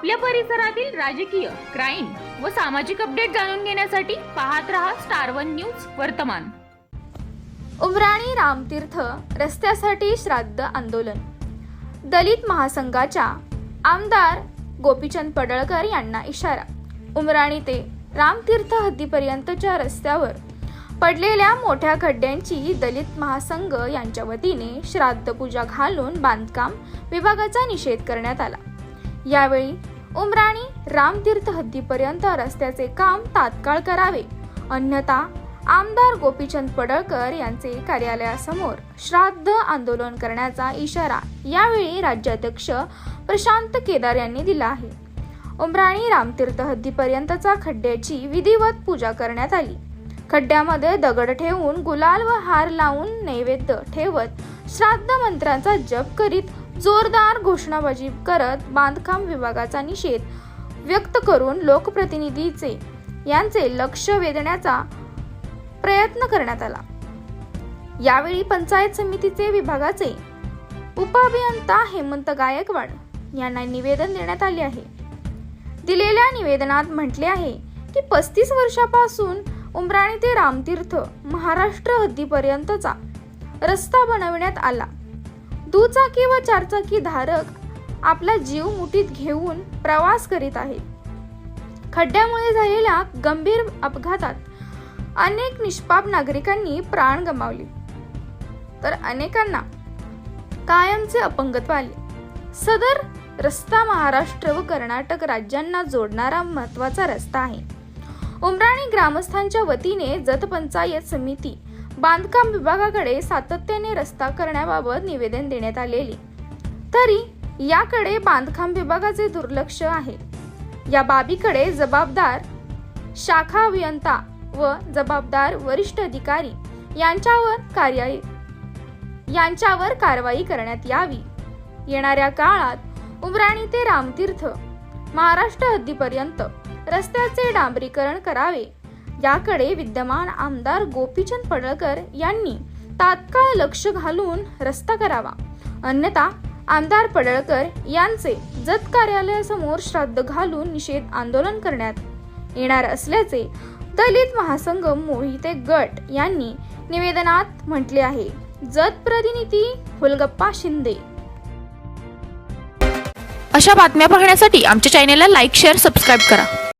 आपल्या परिसरातील राजकीय क्राईम व सामाजिक अपडेट जाणून घेण्यासाठी पाहत रहा स्टार वन न्यूज वर्तमान. उमराणी रामतीर्थ रस्त्यासाठी श्राद्ध आंदोलन. दलित महासंघाच्या आमदार गोपीचंद पडळकर यांना इशारा. उमराणी ते रामतीर्थ हद्दीपर्यंतच्या रस्त्यावर पडलेल्या मोठ्या खड्ड्यांची दलित महासंघ यांच्या वतीने श्राद्ध पूजा घालून बांधकाम विभागाचा निषेध करण्यात आला. यावेळी उमराणी रामतीर्थ हद्दीपर्यंत रस्त्याचे काम तात्काळ करावे. अन्यथा आमदार गोपीचंद पडळकर यांचे कार्यालयासमोर श्राद्ध आंदोलन करण्याचा इशारा यावेळी राज्याध्यक्ष प्रशांत केदार यांनी दिला आहे. उमराणी रामतीर्थ हद्दीपर्यंतचा खड्ड्याची विधिवत पूजा करण्यात आली. खड्ड्यामध्ये दगड ठेवून गुलाल व हार लावून नैवेद्य ठेवत श्राद्ध मंत्रांचा जप करीत जोरदार घोषणाबाजी करत बांधकाम विभागाचा निषेध व्यक्त करून लोकप्रतिनिधीचे यांचे लक्ष वेधण्याचा प्रयत्न करण्यात आला. यावेळी पंचायत समितीचे विभागाचे उपअभियंता हेमंत गायकवाड यांना निवेदन देण्यात आले आहे. दिलेल्या निवेदनात म्हटले आहे की पस्तीस वर्षापासून उमराणी ते रामतीर्थ महाराष्ट्र हद्दीपर्यंतचा रस्ता बनविण्यात आला. दुचाकी व चारचाकी धारक आपला जीव मुठीत घेऊन प्रवास करीत आहेत. खड्ड्यामुळे झालेल्या गंभीर अपघातात अनेक निष्पाप नागरिकांनी प्राण गमावले. तर अनेकांना कायमचे अपंगत्व आले. सदर रस्ता महाराष्ट्र व कर्नाटक राज्यांना जोडणारा महत्त्वाचा रस्ता आहे. उमराणी ग्रामस्थांच्या वतीने जतपंचायत समिती बांधकाम विभागाकडे सातत्याने रस्ता करण्याबाबत निवेदन देण्यात आलेले. तरी याकडे बांधकाम विभागाचे दुर्लक्ष आहे. या बाबीकडे जबाबदार शाखा अभियंता व जबाबदार वरिष्ठ अधिकारी यांच्यावर कार्य यांच्यावर कारवाई करण्यात यावी. येणाऱ्या काळात उमराणी ते रामतीर्थ महाराष्ट्र हद्दीपर्यंत रस्त्याचे डांबरीकरण करावे. याकडे विद्यमान आमदार गोपीचंद पडळकर यांनी तात्काळ लक्ष घालून रस्ता करावा. अन्यथा आमदार पडळकर यांचे जत कार्यालयासमोर श्राद्ध घालून निषेध आंदोलन करण्यात येणार असल्याचे दलित महासंघ मोहिते गट यांनी निवेदनात म्हटले आहे. जत प्रतिनिधी हुलगप्पा शिंदे. अशा बातम्या पाहण्यासाठी आमच्या चॅनेलला लाईक शेअर सबस्क्राईब करा.